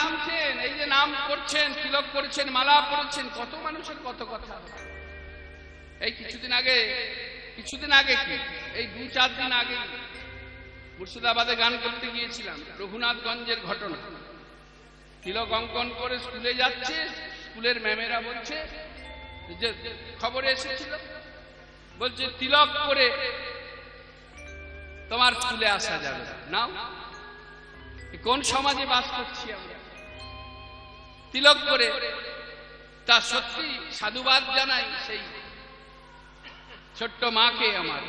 শুনছেন এই যে নাম করছেন, তিলক করেছেন, মালা পড়েছেন কত মানুষের কত কথা। এই কিছুদিন আগে কিছুদিন আগে কি? এই দু চার দিন আগে মুর্শিদাবাদে গান করতে গিয়েছিলাম, রঘুনাথগঞ্জের ঘটনা। তিলক অঙ্কন করে স্কুলে যাচ্ছে, স্কুলের ম্যামেরা বলছে যে খবরে এসেছিল, বলছে, তিলক করে তোমার স্কুলে আসা যাবে। নাও কোন সমাজে বাস করছি আমরা? তিলক করে তা সত্যি সাধুবাদ জানাই সেই ছোট্ট মাকে আমার,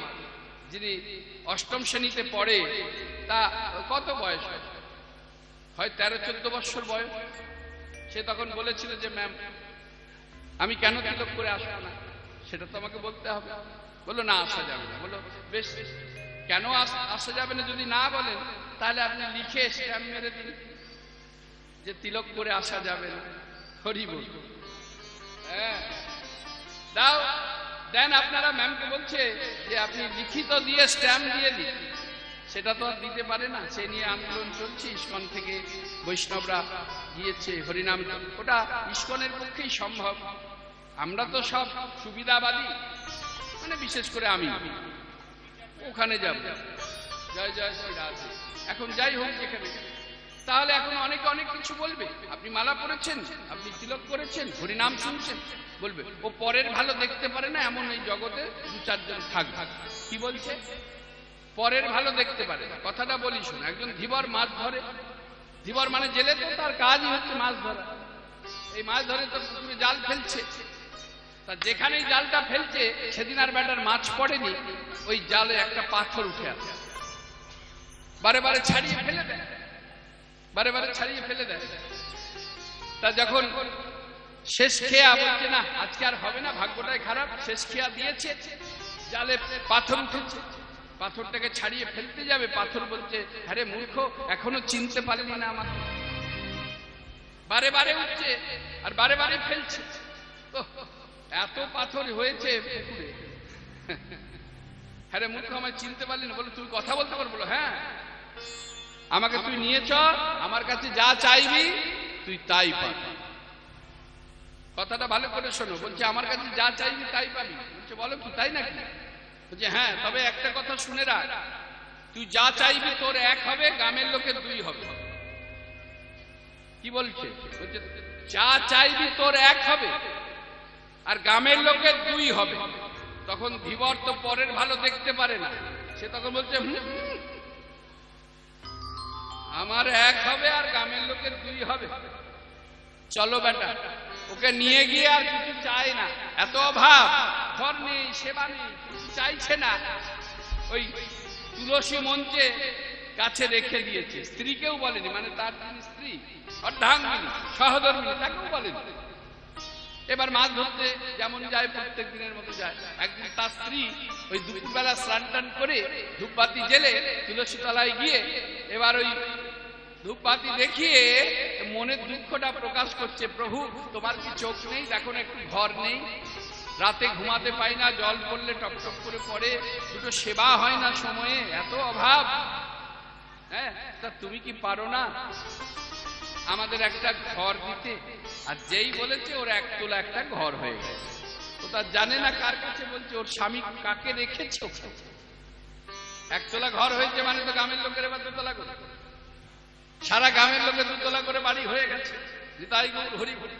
যিনি অষ্টম শ্রেণীতে পড়ে, তা কত বয়স হয়? তেরো, চোদ্দ বছর বয়স। সে তখন বলেছিল যে, ম্যাম, আমি কেন তিলক করে আসব না? সেটা তো আমাকে বলতে হবে। বলল, না, আসা যাবে না। বলল, বেশ, কেন আস- যাবে না যদি না বলেন, তাহলে আপনি লিখে স্ট্যাম্প মেরে দিন। যে তিলক করে আসা যাবে না। হরি বল হ্যাঁ। দাও। দেন আপনারা ম্যামকে বলছে যে আপনি লিখিত দিয়ে স্ট্যাম্প দিয়ে দিন। সেটা তো আর দিতে পারে না। সে নিয়ে আন্দোলন চলছে। ইস্কন থেকে বৈষ্ণবরা গিয়েছে হরিনাম ওটা ইস্কনের পক্ষেই সম্ভব। আমরা তো সব সুবিধাবাদী। মানে বিশেষ করে আমি। ওখানে যাব। জয় জয় শ্রী রাধে। এখন যাই হোক যেখানে। তাহলে এখন অনেকে অনেক কিছু বলবে। আপনি মালা পরেছেন, আপনি তিলক করেছেন হরিনাম শুনছেন, বলবে, ও পরের ভালো দেখতে পারে না এমন এই জগতে দু চারজন থাকবে। কি বলছে? পরের ভালো দেখতে পারে না। কথাটা বলি শুন, একজন ধীবর মাছ ধরে। ধীবর মানে জেলে তো, তার কাজই হচ্ছে মাছ ধরা। এই মাছ ধরে তো পুকুরে জাল ফেলছে। তা যেখানেই জালটা ফেলছে, সেদিন আর ব্যাটার মাছ পড়েনি, ওই জালে একটা পাথর উঠে আসে। বারে বারে ছাড়িয়ে ফেলে দেয়। বারে বারে ছাড়িয়ে ফেলে দেয়। তা যখন শেষ খেয়া বলছে, না, আজকে আর হবে না, ভাগ্যটাই খারাপ, শেষ খেয়া দিয়েছে, জালে পাথর উঠেছে। পাথরটাকে ছাড়িয়ে ফেলতে যাবে। পাথর বলছে, আরে মূর্খ, এখনও চিনতে পারেনি না আমার বারে বারে উঠছে আর বারে বারে ফেলছে। এত পাথর হয়েছে পুকুরে। হ্যাঁ মূর্খ, আমায় চিনতে পারলি না। বলে, তুই কথা বলতে পারব হ্যাঁ। আমাকে তুই নিয়ে চ আমার কাছে যা চাইবি তুই তাই পাবি। কথাটা ভালো করে শোনো বলছে আমার কাছে যা চাইবি তাই পাবি। বলছে বলো কি তাই নাকি? বলছে হ্যাঁ তবে একটা কথা শুনে রাখ। তুই যা চাইবি তোর এক হবে গ্রামের লোকের দুই হবে। কি বলছে? বলছে যা চাইবি তোর এক হবে আর গ্রামের লোকের দুই হবে। তখন ধীবর তো পরের ভালো দেখতে পারে না। সে তখন বলছে "হুম, হুম। আমার এক হবে আর গ্রামের লোকের দুই হবে। চলো বেটা, ওকে নিয়ে গিয়ে আর কিছু চাই না। এত অভাব, ঘর নেই, সেবা নেই, কিছু চাইছে না। ওই তুলসী মঞ্চে কাছে রেখে দিয়েছে। স্ত্রীকেও বলেনি মানে তার স্ত্রী, অর্ধাঙ্গিনী, সহধর্মিনী, তাকেও বলেনি। এবার মাছ ধরতে যেমন যায়, প্রত্যেক দিনের মতো যায়। একদিন তার স্ত্রী ওই দুপুরবেলা স্নান টান করে ধূপবাতি জেলে তুলসী তলায় গিয়ে এবার ওই ধূপবাতি দেখিয়ে মনের দুঃখটা প্রকাশ করছে, প্রভু, তোমার কি চোখ নেই? দেখো না, একটু ঘর নেই। রাতে ঘুমাতে পাই না, জল পড়লে টপটপ করে পড়ে। দুটো সেবা হয় না সময়ে, এত অভাব। হ্যাঁ তা তুমি কি পারো না? আমাদের একটা ঘর দিতে, আর যেই বলেছে ওর একতলা একটা ঘর হয়ে গেছে। ও তার জানে না কার কাছে বলছে, ওর স্বামী কাকে রেখেছে। একতলা ঘর হয়েছে মানে তো গ্রামের লোকের এবার দুতলা করে সারা গ্রামের লোকের দুতলা করে বাড়ি হয়ে গেছে। তাই হরি হরি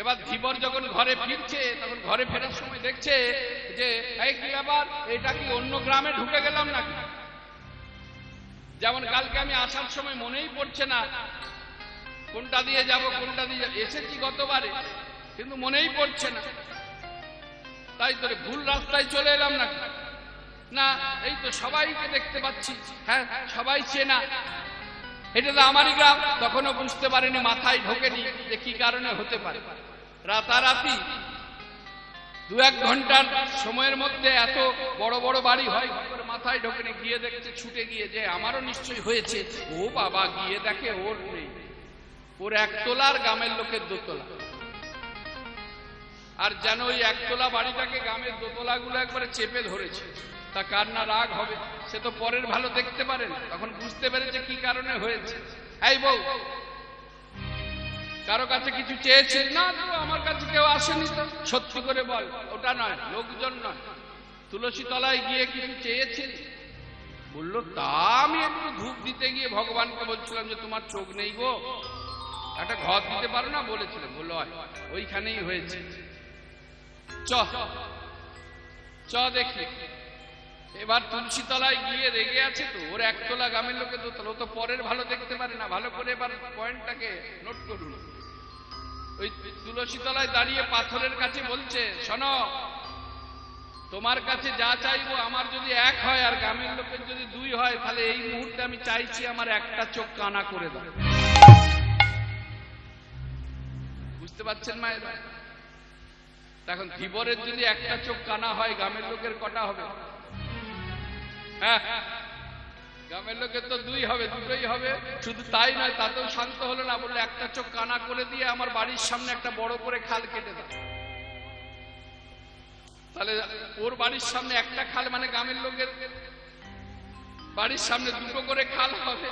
এবার ধীবর যখন ঘরে ফিরছে, তখন ঘরে ফেরার সময় দেখছে যে, এই কি ব্যাপার? এটা কি অন্য গ্রামে ঢুকে গেলাম নাকি? যেমন কালকে আমি আসার সময় মনেই পড়ছে না কোনটা দিয়ে যাব, কোনটা দিয়ে যাব? এসেছি গতবারে, কিন্তু মনেই পড়ছে না। তাই তোরে ভুল রাস্তায় চলে এলাম না না, এই তো সবাইকে দেখতে পাচ্ছি। হ্যাঁ সবাই চেনা। এটা তো আমারই গ্রাম, তখনও বুঝতে পারেনি, মাথায় ঢোকেনি যে কি কারণে হতে পারে। রাতারাতি দু এক ঘণ্টার সময়ের মধ্যে এত বড় বড় বাড়ি হয় মাথায় ঢোকেনি, গিয়ে দেখছে ছুটে গিয়ে যে আমারও নিশ্চয়ই হয়েছে। ও বাবা, গিয়ে দেখে ওর নেই। ওর একতলার গ্রামের লোকের দোতলা। আর যেন ওই একতলা বাড়িটাকে গ্রামের দোতলাগুলো একবারে চেপে ধরেছে। তা কার না রাগ হবে? সে তো পরের ভালো দেখতে পারে না। তখন বুঝতে পেরেছে কি কারণে হয়েছে। এই বউ, কারও কাছে কিছু চেয়েছিল? না তো আমার কাছে কেউ আসেনি তো। সত্যি করে বল, ওটা নয়, লোকজন নয়। তুলসী তলায় গিয়ে কিছু চেয়েছিল? বলল, তা আমি একটু ধূপ দিতে গিয়ে ভগবানকে বলছিলাম যে, তোমার চোখ নেই গো। একটা ঘর দিতে পারো না? বলেছিলাম। বলল "হয়, ওইখানেই হয়েছে। চ চ দেখি। এবার তুলসী তলায় গিয়ে রেগে আছে তো ওর একতলা গ্রামের লোকে তো ও তো পরের ভালো দেখতে পারে না। ভালো করে এবার পয়েন্টটাকে নোট করুন। ওই তুলসী তলায় দাঁড়িয়ে পাথরের কাছে বলছে শোনো তোমার কাছে যা চাইব আমার যদি এক হয় আর গ্রামের লোকের যদি দুই হয় তাহলে এই মুহূর্তে আমি চাইছি আমার একটা চোখ কানা করে দাও। বুঝতে পারছেন মায়ের? এখন ধীবরের যদি একটা চোখ কানা হয়, গ্রামের লোকের কটা হবে? হ্যাঁ? গ্রামের লোকের তো দুই হবে, দুটোই হবে। শুধু তাই নয়, তাতেও শান্ত হলো না, বললে, একটা চোখ কানা করে দিয়ে আমার বাড়ির সামনে একটা বড় করে খাল কেটে দাও। তাহলে ওর বাড়ির সামনে একটা খাল মানে গ্রামের লোকের বাড়ির সামনে দুটো করে খাল হবে।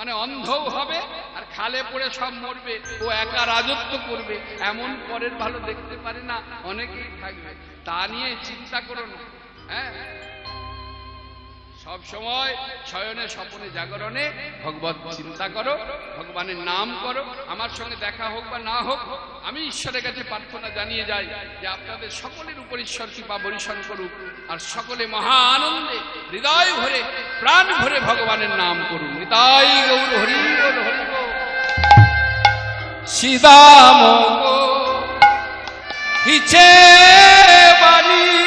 মানে অন্ধও হবে, আর খালে পড়ে সব মরবে। ও একা রাজত্ব করবে, এমন পরের ভালো দেখতে পারে না, অনেকেই থাকবে। তা নিয়ে চিন্তা করো না হ্যাঁ? সব সময় শয়নে স্বপনে জাগরণে ভগবত চিন্তা করো, ভগবানের নাম করো, আমার সঙ্গে দেখা হোক বা না হোক, আমি ঈশ্বরের কাছে প্রার্থনা জানিয়ে যাই যে আপনাদের সকলের উপর ঈশ্বর কৃপা বরিশন করুক আর সকলে মহা আনন্দে, হৃদয় ভরে, প্রাণ ভরে ভগবানের নাম করুন। নিতাই গৌর হরি হরি হিচে বাণী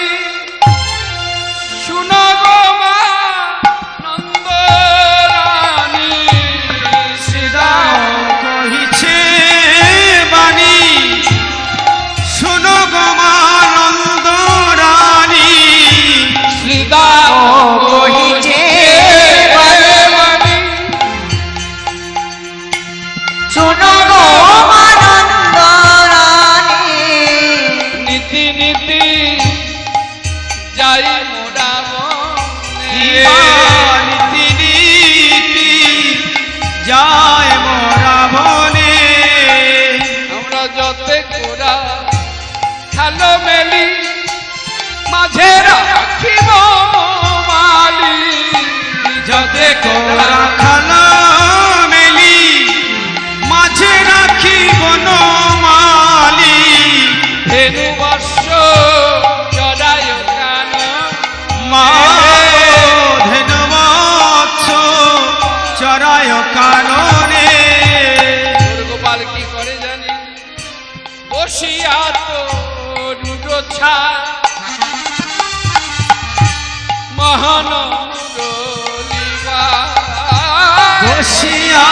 বসিয়া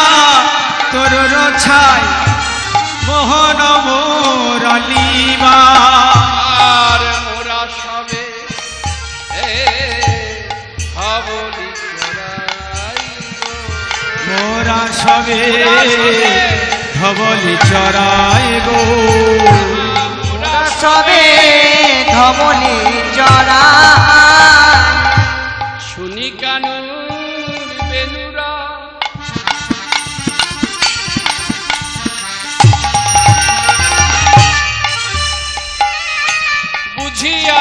তোর ছাই মোহন মোরালিবা আর মোরা সবে। মোরা সবে ধবলি চরায় গো মোরা সবে ধবলি জরা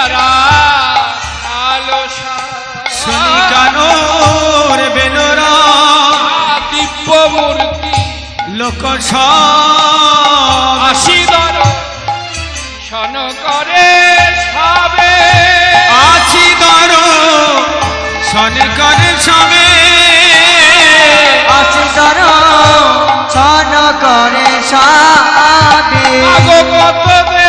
বুঝিয়ারা আলো শুনি কানোর বেনরা। দিব্য মূর্তি লোক আশিদর শন করে সাবে। আছি দর সনকর সবে। আসিদর ছন করে সাবে। কত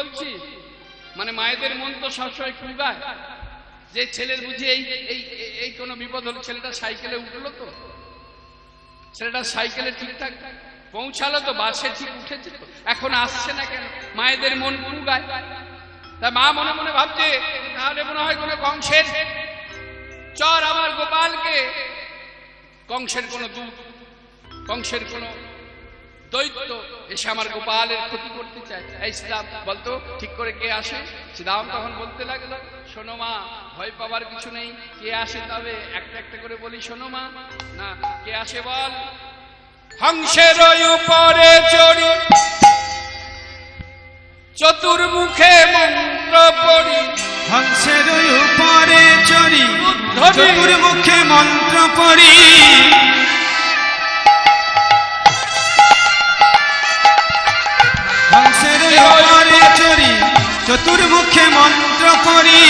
বলছি মানে মায়েদের মন তো সবসময় কুগায় যে ছেলের বুঝি এই এই, এই- কোনো বিপদ হলো, ছেলেটা সাইকেলে উঠল তো? ছেলেটা সাইকেলে ঠিকঠাক পৌঁছালো তো, বাসে ঠিক উঠেছে তো? এখন আসছে না কেন? মায়েদের মন গায় তা মা মনে মনে ভাবছে, তাহলে মনে হয় কোনো কংসের চর আমার গোপালকে। কংসের কোনো দূত কংসের কোনো দৈত্য এসে আমার গোপালের ক্ষতি করতে চায়। বলতো ঠিক করে কে আসে? শ্রীরাম তখন বলতে লাগল শোনো মা ভয় পাবার কিছু নেই কে আসে তবে একটা একটা করে বলি শোনো মা। না কে আসে বল। হংসের উপরে চড়ি চতুর্মুখে মন্ত্র পড়ি। হংসের উপরে চড়ি। চতুর্মুখে মন্ত্র পড়ি। চতুর্মুখে মন্ত্র পড়ি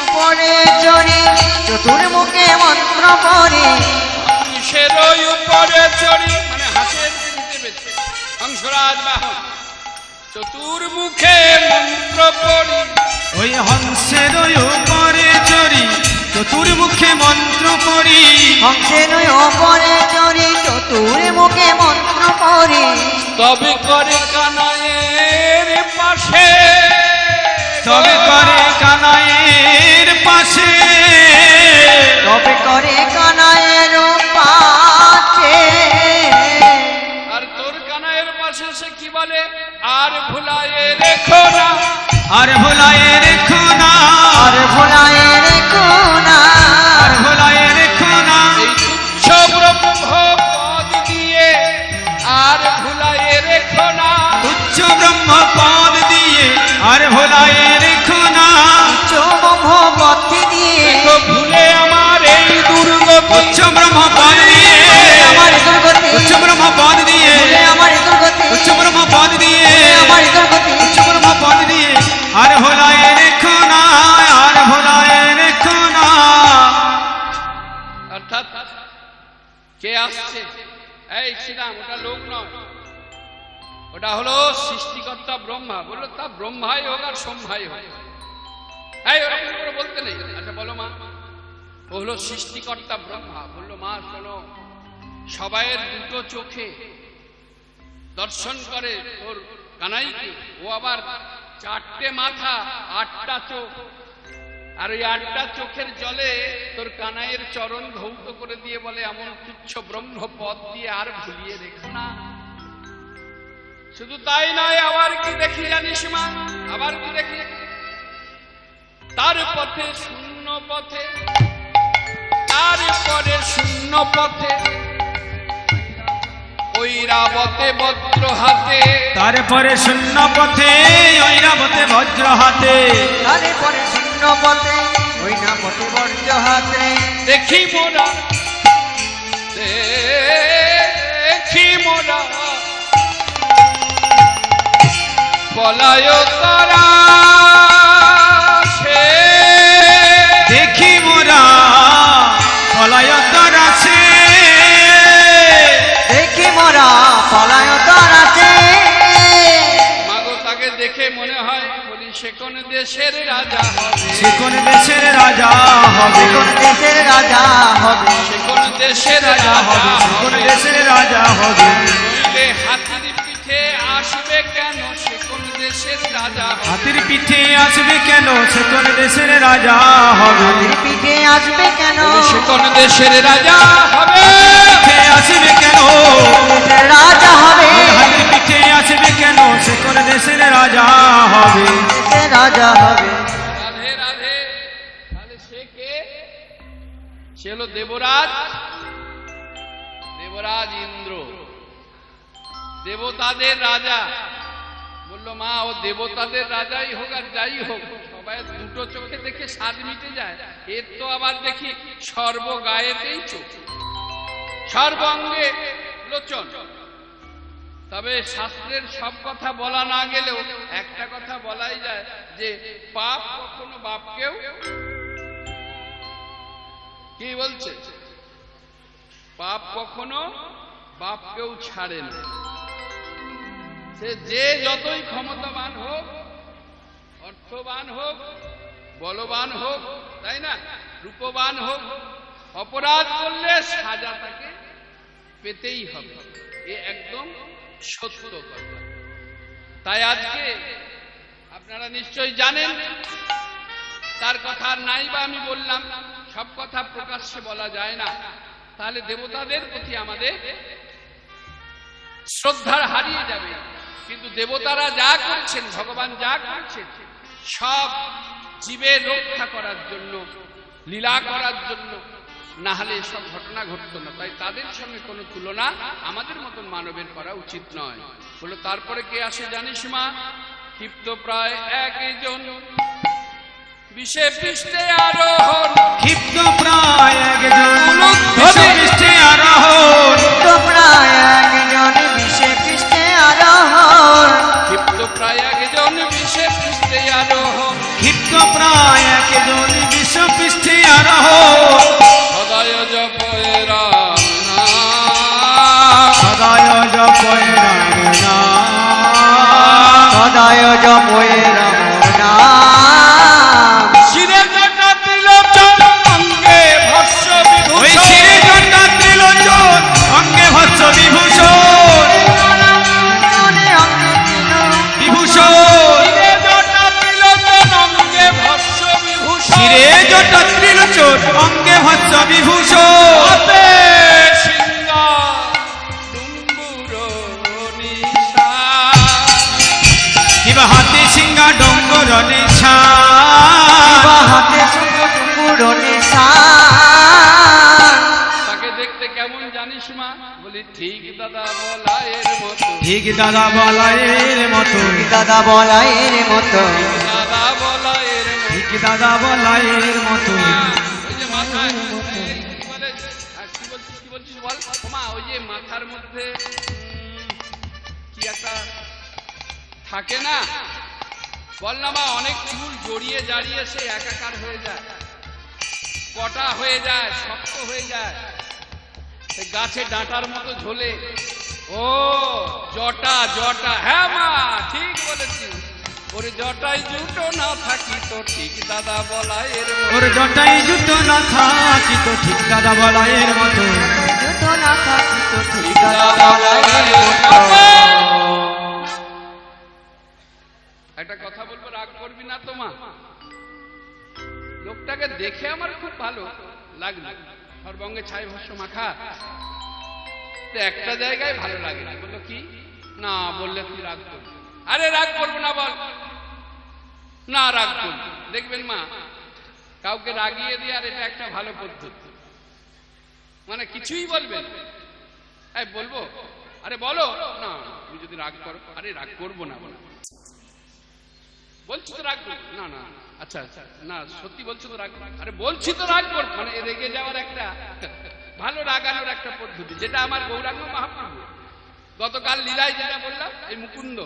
উপরে চড়ি চতুর্মুখে মন্ত্র পড়ি। হংসের উপরে চড়ি। মানে হাঁসের হংসরাজ বাহন। চতুর্মুখে মন্ত্র পড়ি। ওই হংসের উপরে চড়ি চতুর্মুখে মন্ত্র পড়ি। হংসের উপরে চড়ি চতুর্মুখে মন্ত্র পড়ি। তবে করে কানায়ের পাশে। তবে করে কানাইয়ের পাশে। তবে করে কানায়ের পাশে। আর তোর কানায়ের পাশে সে কি বলে? আর ভুলায়ে রেখো না। আর ভোলায় রেখো না। আর ভোলায়ের আর ভোলায় রেখো না চৌবম্ভ পথে দিয়ে দেখো ভুলে আমার এই দুর্গতি উচ্চ ব্রহ্ম পদ দিয়ে। আমার দুর্গতি উচ্চ ব্রহ্ম পদ দিয়ে। ভুলে আমার দুর্গতি উচ্চ ব্রহ্ম পদ দিয়ে। আমার দুর্গতি উচ্চ ব্রহ্ম পদ দিয়ে। আর ভোলায় রেখো না আর ভোলায় রেখো না অর্থাৎ কে আসছে? এই শ্রীরাম ওটা লোক নয়। ওটা হলো সৃষ্টিকর্তা ব্রহ্মা। বলল, তা ব্রহ্মাই হোক আর সম্ভাই হোক। এই, ওরকম করে বলতে নেই। আচ্ছা বলো মা। ও হলো সৃষ্টিকর্তা ব্রহ্মা। বলল, মা, শোনো, সবাইয়ের দুটো চোখে দর্শন করে তোর কানাইকে। ও আবার চারটে মাথা, আটটা চোখ। আর ওই আটটা চোখের জলে তোর কানাইয়ের চরণ ধৌত করে দিয়ে বলে, এমন তুচ্ছ ব্রহ্ম পথ দিয়ে আর ভুলিয়ে রেখো না। শুধু তাই নয় আবার কি দেখি জানিস মা? আবার কি দেখি? তার পথে শূন্য পথে তারপরে শূন্য পথে ওই রাবতে বজ্র হাতে। তারপরে শূন্য পথে ঐরাবতে বজ্র হাতে। তারে পরে শূন্য পথে ওই না পথে বর্জ্য হাতে। দেখি মোরা দেখি মোরা। পলায় তারা সে দেখি মোরা পলায়তর আছে। দেখি মোরা পলায় তার আছে। মাগো তাকে দেখে মনে হয় বলি সে কোন দেশের রাজা হবে? সে কোন দেশের রাজা হবে? কোন দেশের রাজা হবে? সে কোন দেশের রাজা হবে? কোন দেশের রাজা হবে? হাতির পিঠে আসবে কেন? সে কোন দেশের রাজা হবে? পিঠে আসবে কেন? সে কোন দেশের রাজা হবে? পিঠে আসবে কেন? রাজা হবে। হাতির পিঠে আসবে কেন? সে কোন দেশের রাজা হবে? রাজা হবে। রাধে রাধে। তাহলে সে কে? সে হলো দেবরাজ। দেবরাজ ইন্দ্র। দেবতাদের রাজা। বলল, মা, ও দেবতাদের রাজাই হোক আর যাই হোক, সবাই দুটো চোখে দেখে স্বাদ মিটে যায়। এর তো আবার দেখি সর্বগায়েতেই চোখ। সর্বাঙ্গে লোচন। তবে শাস্ত্রের সব কথা বলা না গেলেও একটা কথা বলাই যায় যে, পাপ কখনো বাপকেও কি বলছে? পাপ কখনো বাপকেও ছাড়ে না। সে যে যতই ক্ষমতাবান হোক, অর্থবান হোক, বলবান হোক, তাই না? রূপবান হোক, অপরাধ করলে সাজা তাকে পেতেই হবে। এ একদম সত্য কথা। তাই আজকে আপনারা নিশ্চয়ই জানেন, তার কথা নাই বা আমি বললাম, সব কথা প্রকাশ্যে বলা যায় না। তাহলে দেবতাদের প্রতি আমাদের শ্রদ্ধার হারিয়ে যাবে। কিন্তু দেবতারা যা করছেন ভগবান যা করছেন সব জীবের রক্ষা করার জন্য লীলা করার জন্য না হলে এসব ঘটনা ঘটতো না। তাই তাদের সঙ্গে কোনো তুলনা আমাদের মতন মানবের করা উচিত নয়। বলে তারপরে কে আসে জানিস মা? ক্ষিপ্ত প্রায় একজন। বিষে পৃষ্ঠে আরোহণ। ক্ষিপ্ত প্রায় একজন। প্রায় একজন বিশ্ব পৃষ্ঠে আরোহণ সদয় জপয়ে রাম। সদায় জপয় রাম সদয় রাম দাদা বলায়ের মতো। দাদা বলাইয়ের মতো। দাদা বলায়ের মতো ঠিক দাদা বলায়ের মতো। ওই যে মাথায় এই কি বলে আর কি বলছিস কি বলছিস বল মা ওই যে মাথার মধ্যে কি একটা থাকে না বল না মা অনেক চুল জড়িয়ে জারিয়ে সে একাকার হয়ে যায় কটা হয়ে যায় শক্ত হয়ে যায়। গাছে ডাঁটার মতো ঝোলে ও জটা জটা। হ্যাঁ মা ঠিক বলেছিস ওরে জটাই জুটো না থাকি তো ঠিক দাদা বলা এর মতো। ওর জটাই জুতো না থাকি তো ঠিক দাদা বলায়ের মতো। যুদ্ধ না থাকি তো ঠিক দাদা বলাইয়ের মতো। একটা কথা বলব রাগ করবি না তো মা। লোকটাকে দেখে আমার খুব ভালো লাগল। সর্বঙ্গে ছাই ভস্য মাখা। তো একটা জায়গায় ভালো লাগে না। বলল, কি? না, বললে তুই রাগ করবি আরে, রাগ করব না বল। না, রাগ করবি দেখবেন মা, কাউকে রাগিয়ে দিয়ে আর এটা একটা ভালো পদ্ধতি। মানে কিছুই বলবেন এই, বলব? আরে, বলো। না, তুমি যদি রাগ করো। আরে, রাগ করব না। বলো বলছি তো রাগ করব। না না। আচ্ছা আচ্ছা। না, সত্যি বলছি তো রাগ। আরে, বলছি তো রাগ করব। মানে রেগে যাওয়ার একটা ভালো রাগানোর একটা পদ্ধতি, যেটা আমার গৌরাঙ্গ মহাপ্রভু। গতকাল লীলায় যেটা বললাম, এই মুকুন্দ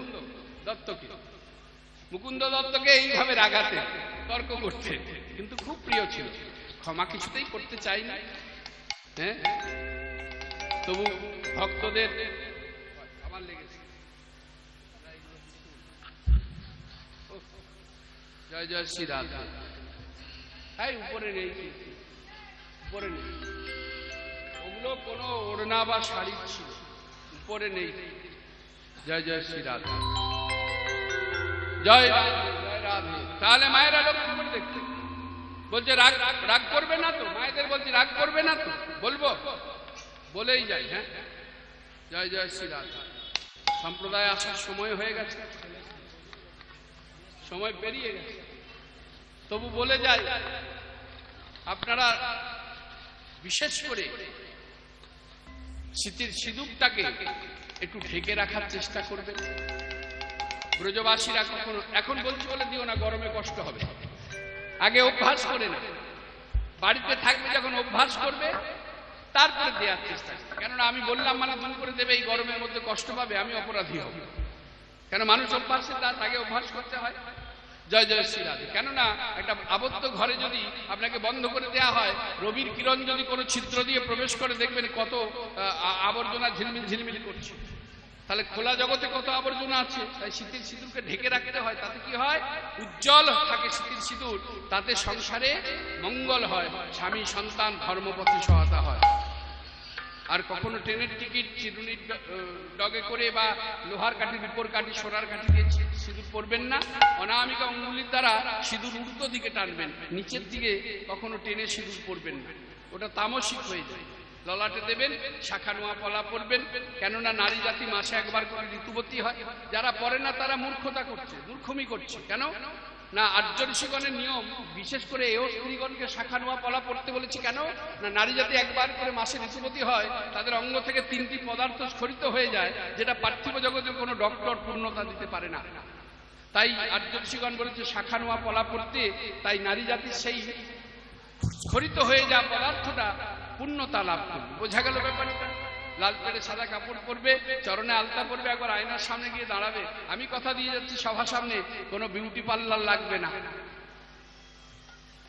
দত্তকে। মুকুন্দ দত্তকে এইভাবে রাগাতে, তর্ক করতে, কিন্তু খুব প্রিয় ছিল। ক্ষমা কিছুতেই করতে চাই না হ্যাঁ? তবু ভক্তদের আমার লেগেছে। জয় জয় শ্রী রাধা। তাই উপরে নেই। উপরে নেই। ওগুলো কোনো ওড়না বা শাড়ি ছিল। উপরে নেই। জয় জয় শ্রী রাধা। জয় জয় রাধে। তাহলে মায়েরা লক্ষ্য করে দেখতে। বলছে, রাগ রাগ করবে না তো? মায়েদের বলছি, রাগ করবে না তো? বলব? বলেই যাই হ্যাঁ? জয় জয় শ্রী রাধা। সম্প্রদায় আসার সময় হয়ে গেছে। সময় পেরিয়ে গেছে। তবু বলে যায় আপনারা বিশেষ করে শীতের সিঁদুরটাকে একটু ঢেকে রাখার চেষ্টা করবেন ব্রজবাসীরা কখনো এখন বলছি বলে দিও না, গরমে কষ্ট হবে। আগে অভ্যাস করে না বাড়িতে থাকবে যখন অভ্যাস করবে, তারপরে দেওয়ার চেষ্টা করবে। কেননা আমি বললাম মানে দুম করে দেবে, এই গরমের মধ্যে কষ্ট পাবে, আমি অপরাধী হব। কেন মানুষ অভ্যাসে তার আগে অভ্যাস করতে হয়? জয় জয় শ্রী রাধে কেননা একটা আবদ্ধ ঘরে যদি আপনাকে বন্ধ করে দেয়া হয়, রবির কিরণ যদি কোনো ছিদ্র দিয়ে প্রবেশ করে, দেখবেন কত আবর্জনা ঝিলমিল ঝিলমিল করছে। তাহলে খোলা জগতে কত আবর্জনা আছে? তাই শীতের সিঁদুরকে ঢেকে রাখতে হয়, তাতে কি হয়? উজ্জ্বল থাকে শীতের সিঁদুর, তাতে সংসারে মঙ্গল হয়, স্বামী, সন্তান, ধর্মপথে সহায়তা হয়। আর কখনো ট্রেনের টিকিট চিরুনির ডগে করে বা লোহার কাঠি রূপোর কাঠি, সোনার কাঠি দিয়ে সিঁদুর পরবেন না। অনামিকা অঙ্গুলির দ্বারা সিঁদুর উল্টো দিকে টানবেন, নিচের দিকে কখনো টেনে সিঁদুর পরবেন না। ওটা তামসিক হয়ে যায়। ললাটে দেবেন, শাখা নোয়া পলা পরবেন, কেননা নারী জাতি মাসে একবার করে ঋতুবতী হয়। যারা পড়ে না, তারা মূর্খতা করছে, মূর্খমি করছে। কেন? না আর্য ঋষিগণের নিয়ম, বিশেষ করে এও স্ত্রীগণকে শাখা নোয়া পলা পড়তে বলেছি কেন? না নারী জাতি একবার করে মাসে ঋতুবতী হয়, তাদের অঙ্গ থেকে তিনটি পদার্থ স্খলিত হয়ে যায়, যেটা পার্থিব জগতে কোনো ডক্টর পূর্ণতা দিতে পারে না। তাই আর্য ঋষিগণ বলেছে, শাখা নোয়া পলা পড়তে, তাই নারী জাতির সেই স্খলিত হয়ে যাওয়া পদার্থটা পূর্ণতা লাভ করবে। বোঝা গেল ব্যাপারটা? লাল পেড়ে সাদা কাপড় পরবে, চরণে আলতা পরবে, একবার আয়নার সামনে গিয়ে দাঁড়াবে। আমি কথা দিয়ে যাচ্ছি সভা সামনে, কোনো বিউটি পার্লার লাগবে না।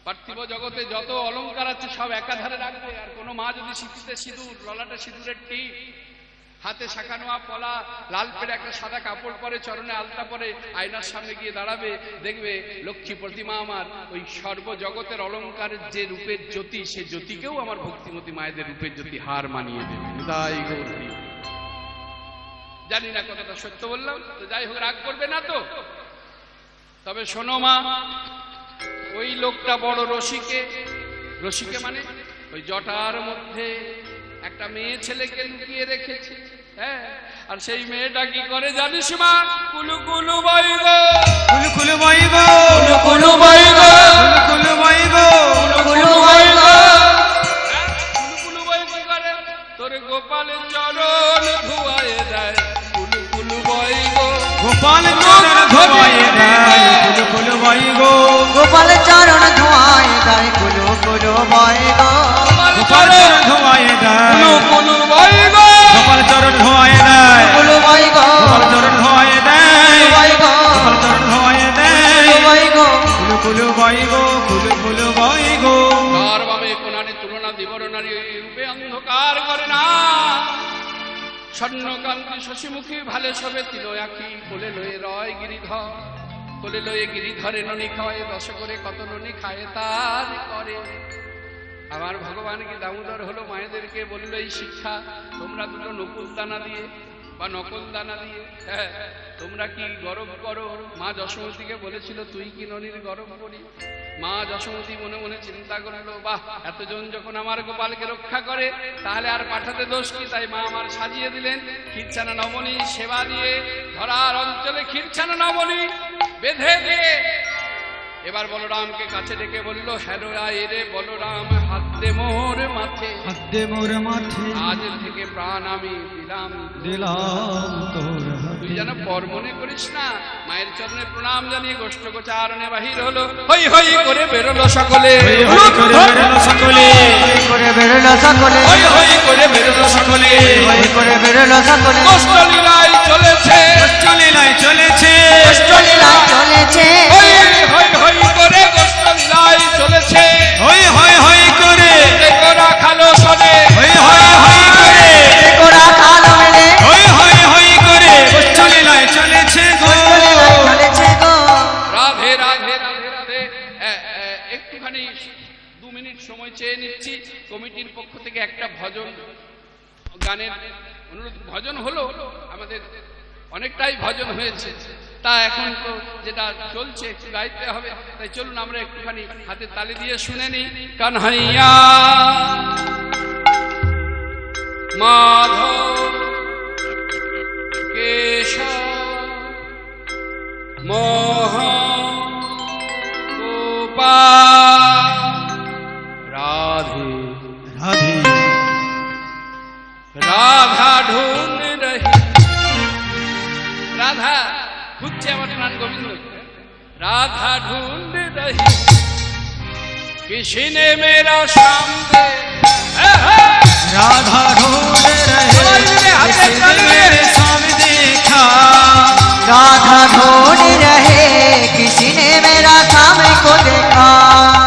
পার্থিব জগতে যত অলঙ্কার আছে সব একাধারে রাখবে, আর কোনো মা যদি সিঁথিতে সিঁদুর, ললাটে সিঁদুরের টিপ হাতে শাখানোয়া পলা, লাল পেড়ে একটা সাদা কাপড় পরে, চরণে আলতা পরে আয়নার সামনে গিয়ে দাঁড়াবে, দেখবে লক্ষ্মী প্রতিমা আমার। ওই সর্বজগতের অলংকারের যে রূপের জ্যোতি, সে জ্যোতিকেও আমার ভক্তিমতী মায়েদের রূপের জ্যোতি হার মানিয়ে দেবে। তাই গৌরী জানি না কথাটা সত্য বললাম, তো যাই হোক, রাগ করবে না তো। তবে শোনো মা, ওই লোকটা বড় রসিকে রসিকে মানে? ওই জটার মধ্যে একটা মেয়ে ছেলেকে লুকিয়ে রেখেছে হ্যাঁ? আর সেই মেয়েটা কি করে জানিস মা? কুলু কুলু বই গো কুলু কুলু বই গো কুলু বই গো কুলু কুলু গো কুলু বই গো হ্যাঁ, কুলু কুলু বই কি করে। তোর গোপালের চরণ ধুয়ায় দেয়। কুলু কুলু বই গো গোপাল চরণ ধোয়ায় দেয়। কুলু কুলু বই গো গোপাল চরণ ধোয়ায় গায় কুলো কুলো গো গোপাল চরণ ধোয়ায় দেয় গোপাল চরণ ধোয়ায় দেয় গোপাল চরণ ধোয়ায় দেয় গোপাল চরণ ধোয়ায় দেয় কুলু কুলু বই গো কুলু কুলু বই গো। কার ভাবে কোনারি তুলনা দিবর নারী রূপে অন্ধকার করে না। স্বর্ণকান্তি শশীমুখী ভালে সবে তিল কোলে লয়ে রয় গিরিধর। কোলে লয়ে গিরিধরে ননি খায় দশ করে কত ননি খায় তার করে। আমার ভগবান কি দামোদর হলো? মায়েদেরকে বলল, এই শিক্ষা, তোমরা দুটো নকুল দানা দিয়ে বা নকল দানা দিয়ে হ্যাঁ তোমরা কি গরম করো? মা যশোমতীকে বলেছিল, তুই কি ননির গরম করি? মা যশোমতী মনে মনে চিন্তা করল, বাহ, এতজন যখন আমার গোপালকে রক্ষা করে, তাহলে আর পাঠাতে দোষ কি? তাই মা আমার সাজিয়ে দিলেন, ক্ষীরছানা নবনী সেবা দিয়ে ধরার অঞ্চলে ক্ষীরছানা নবনী বেঁধে দিয়ে এবার বলরামকে কাছে ডেকে বলল হ্যালো রে বলরাম হাত দে মোর মাথে হাতে মোর মাঠে। আজ থেকে প্রাণ আমি দিলাম দিলাম তোর তুই যেন পর মনে করিস না মায়ের চরণে প্রণাম জানিয়ে গোষ্ঠ গোচারণে বাহির হলো। হই হই করে বেরোলো সকলে। হই হই করে বেরোলো সকলে। হই করে বেরোলো সকলে। হই হই করে বেরোলো সকলে। হই করে বেরোলো সকলে। চলেছে। চলেছে। চলেছে। হয়েছে। তা এখন তো যেটা চলছে, একটু গাইতে হবে। তাই চলুন, আমরা একটুখানি হাতে তালি দিয়ে শুনে নিই। কানহাইয়া। মাধব কেশ মোহ राधा ढूंढ रही। किसी ने मेरा शाम दे राधा ढूंढ रहे हाँ, किसी ने मेरे शाम देखा। राधा ढूंढ रहे किसी ने मेरा शाम को देखा।